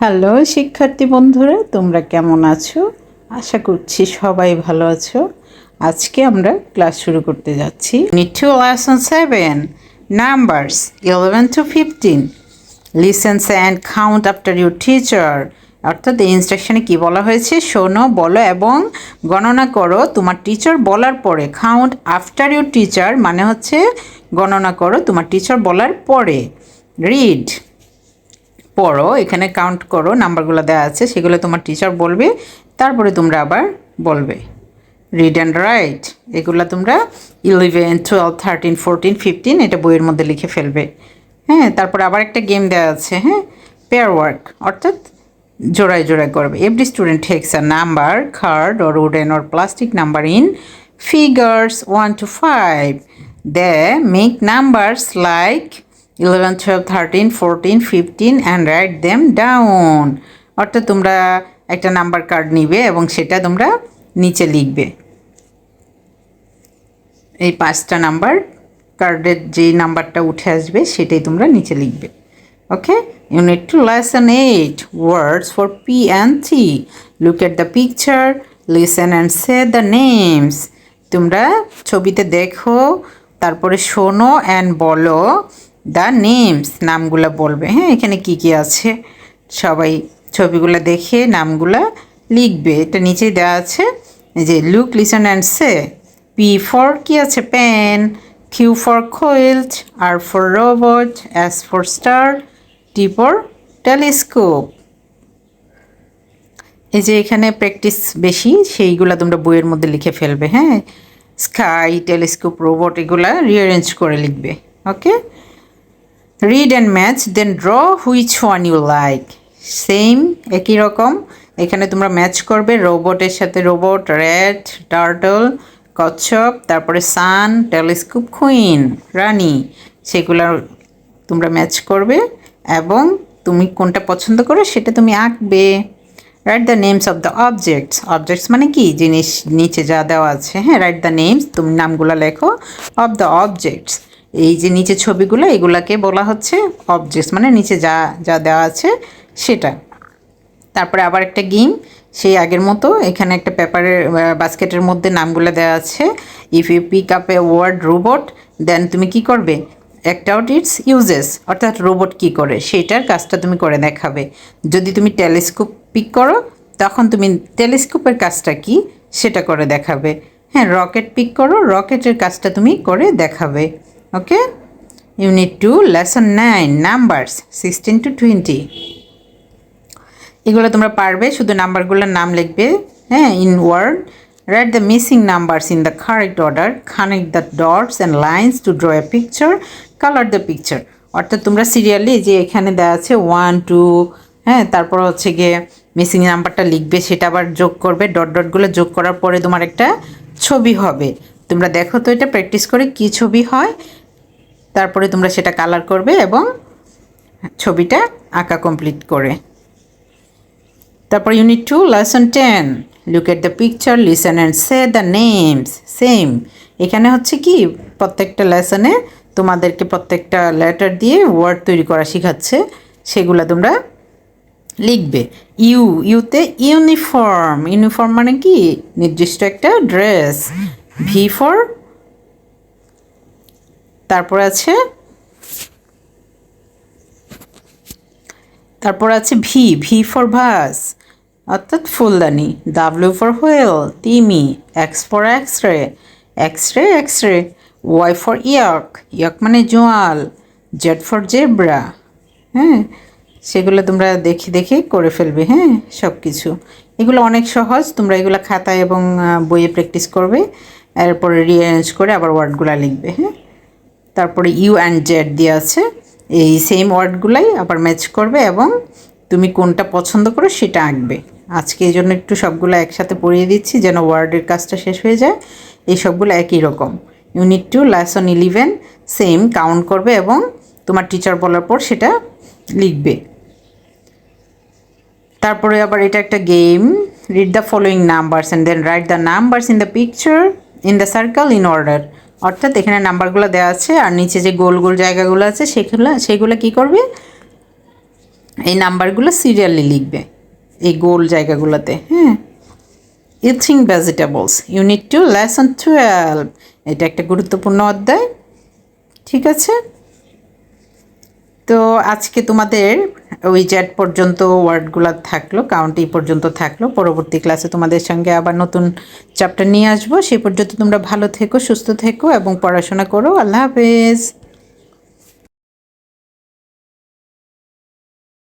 Hello শিক্ষার্থী বন্ধুরা, তোমরা কেমন আছো? আশা করছি সবাই ভালো আছো। আজকে আমরা ক্লাস শুরু করতে যাচ্ছি। Two lesson seven numbers eleven to fifteen listen and count after your teacher অর্থাৎ এই ইনস্ট্রাকশনে কী বলা হয়েছে? শোনো, বলো এবং গণনা করো। তোমার টিচার বলার পরে কাউন্ট আফটার ইউর টিচার মানে হচ্ছে গণনা করো তোমার টিচার বলার পরে। রিড পড়ো, এখানে কাউন্ট করো, নাম্বারগুলো দেওয়া আছে, সেগুলো তোমার টিচার বলবে, তারপরে তোমরা আবার বলবে। রিড অ্যান্ড রাইট এগুলো তোমরা eleven twelve thirteen fourteen fifteen এটা বইয়ের মধ্যে লিখে ফেলবে। হ্যাঁ তারপরে আবার একটা গেম দেওয়া আছে হ্যাঁ পেয়ার ওয়ার্ক অর্থাৎ জোড়ায় জোড়ায় করবে। Every student takes a number card or wooden or plastic number in figures 1 to 5. They make numbers like 11, 12, 13, 14, 15 and write them down. অর্থাৎ তোমরা একটা নাম্বার কার্ড নিবে এবং সেটা তোমরা নিচে লিখবে। এই পাঁচটা নাম্বার কার্ডের যেই নাম্বারটা উঠে আসবে সেটাই তোমরা নিচে লিখবে। Okay unit two lesson eight words for P and T look at the picture listen and say the names তোমরা ছবিতে দেখো তারপরে শোনো অ্যান্ড বলো। দ্য নেমস নামগুলো বলবে। হ্যাঁ এখানে কি কি আছে? সবাই ছবিগুলো দেখে নামগুলো লিখবে। এটা নিচেই দেওয়া আছে যে look listen and say P for কি আছে? Pen Q for quilt R for robot S for star T for telescope এই যে এখানে প্র্যাকটিস বেশি, সেইগুলো তোমরা বইয়ের মধ্যে লিখে ফেলবে। হ্যাঁ স্কাই টেলিস্কোপ রোবট এগুলা রিঅ্যারেঞ্জ করে লিখবে। Okay read and match then draw which one you like same একই রকম। এখানে তোমরা ম্যাচ করবে রোবটের সাথে রোবট র্যাট টার্টল কচ্ছপ, তারপরে সান টেলিস্কোপ কুইন রানী। সেগুলো তোমরা ম্যাচ করবে এবং তুমি কোনটা পছন্দ করো সেটা তুমি আঁকবে। Write the names of the objects objects মানে কি? জিনিস নিচে যা দেওয়া আছে। হ্যাঁ রাইট দ্য নেমস তুমি নামগুলো লেখো। অফ দ্য অবজেক্টস এই যে নিচে ছবিগুলো, এগুলাকে বলা হচ্ছে অবজেক্টস মানে নিচে যা যা দেওয়া আছে সেটা। তারপরে আবার একটা গেম সেই আগের মতো এখানে একটা পেপারের বাস্কেটের মধ্যে নামগুলো দেওয়া আছে। If you pick up a word robot then তুমি কি করবে? একটা আউট ইটস ইউজেস অর্থাৎ রোবট কি করে? সেটার কাজটা তুমি করে দেখাবে। যদি তুমি টেলিস্কোপ পিক করো, তখন তুমি টেলিস্কোপের কাজটা কি? সেটা করে দেখাবে। হ্যাঁ রকেট পিক করো রকেটের কাজটা তুমি করে দেখাবে। Okay unit two lesson nine numbers sixteen to twenty এগুলো তোমরা পারবে, শুধু নাম্বারগুলোর নাম লিখবে হ্যাঁ in word write the missing numbers in the correct order connect the dots and lines to draw a picture colour the picture অর্থাৎ তোমরা সিরিয়ালি যে এখানে দেওয়া আছে ওয়ান টু হ্যাঁ তারপর হচ্ছে গিয়ে মিসিং নাম্বারটা লিখবে, সেটা আবার যোগ করবে ডট ডটগুলো যোগ করার পরে তোমার একটা ছবি হবে। তোমরা দেখো তো এটা প্র্যাকটিস করে কি ছবি হয়? তারপরে তোমরা সেটা কালার করবে এবং ছবিটা আঁকা কমপ্লিট করে। তারপর unit two lesson ten look at the picture listen and say the names same এখানে হচ্ছে কি, প্রত্যেকটা লেসনে তোমাদেরকে প্রত্যেকটা লেটার দিয়ে ওয়ার্ড তৈরি করা শেখাচ্ছে, সেগুলো তোমরা লিখবে। ইউ ইউতে ইউনিফর্ম ইউনিফর্ম মানে কি, নির্দিষ্ট একটা ড্রেস ভি ফর তারপর আছে তারপর আছে ভি ভি ফর ভাস অর্থাৎ ফুলদানি ডাব্লিউ ফর হুয়েল তিমি X for X ray X ray X ray Y for yoke yoke মানে জোয়াল জেড ফর জেব্রা হ্যাঁ? সেগুলো তোমরা দেখে দেখে করে ফেলবে হ্যাঁ? সব কিছু এগুলো অনেক সহজ, তোমরা এগুলো খাতায় এবং বইয়ে প্র্যাকটিস করবে, এরপরে রিঅ্যারেঞ্জ করে আবার ওয়ার্ডগুলো লিখবে হ্যাঁ? তারপরে ইউ অ্যান্ড জেড দিয়ে আছে। এই সেম ওয়ার্ডগুলাই আবার ম্যাচ করবে এবং তুমি কোনটা পছন্দ করো সেটা আঁকবে। আজকে এই জন্য একটু সবগুলো একসাথে পড়িয়ে দিচ্ছি যেন ওয়ার্ডের কাজটা শেষ হয়ে যায়। এই সবগুলো একই রকম। Unit two lesson eleven same count করবে এবং তোমার টিচার বলার পর সেটা লিখবে। তারপরে আবার এটা একটা game read the following numbers and then write the numbers in the picture in the circle in order অর্থাৎ এখানে নাম্বারগুলো দেওয়া আছে আর নিচে যে গোল গোল জায়গাগুলো আছে সেগুলো সেগুলো কী করবে? এই নাম্বারগুলো সিরিয়ালি লিখবে এই গোল জায়গাগুলোতে হ্যাঁ? Eating vegetables unit two lesson twelve এটা একটা গুরুত্বপূর্ণ অধ্যায়, ঠিক আছে? তো আজকে তোমাদের ওই জ্যাট পর্যন্ত ওয়ার্ডগুলো থাকল কাউন্টি পর্যন্ত থাকল। পরবর্তী ক্লাসে তোমাদের সঙ্গে আবার নতুন চ্যাপ্টার নিয়ে আসব। সেই পর্যন্ত তোমরা ভালো থেকো, সুস্থ থেকো এবং পড়াশোনা করো। আল্লাহ হাফেজ।